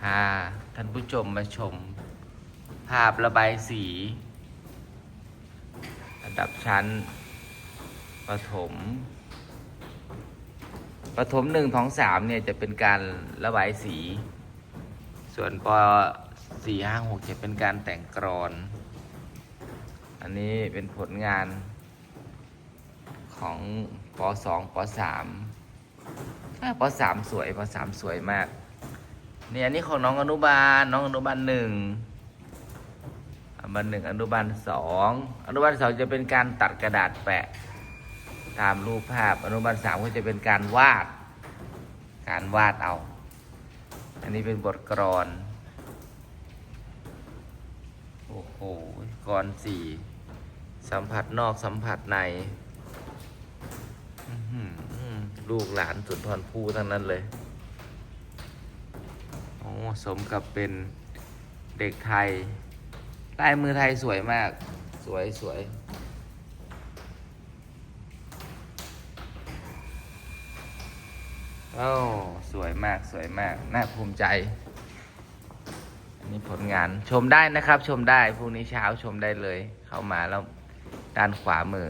พาท่านผู้ชมมาชม ภาพระบายสี ระดับชั้นประถมประถมหนึ่งท้องสามเนี่ยจะเป็นการระบายสี ส่วนปสี่ห้าหกจะเป็นการแต่งกรอน อันนี้เป็นผลงานของปสองปสามปสามสวยปสามสวยมาก เนี่ยอันนี้ของน้องอนุบาล น้องอนุบาลหนึ่งอนุบาลหนึ่งอนุบาลสองอนุบาลสองจะเป็นการตัดกระดาษแปะ ตามรูปภาพ อนุบาลสามก็จะเป็นการวาด การวาดเอา อันนี้เป็นบทกรอน โอ้โหกรอนสี่สัมผัสนอกสัมผัสในอื้อหือลูกหลานสุนทรภู่ทั้งนั้นเลย สมกับเป็นเด็กไทย ลายมือไทยสวยมาก สวยสวยโอ้สวยมากสวยมาก น่าภูมิใจ อันนี้ผลงานชมได้นะครับ ชมได้พรุ่งนี้เช้าชมได้เลย เข้ามาแล้วด้านขวามือ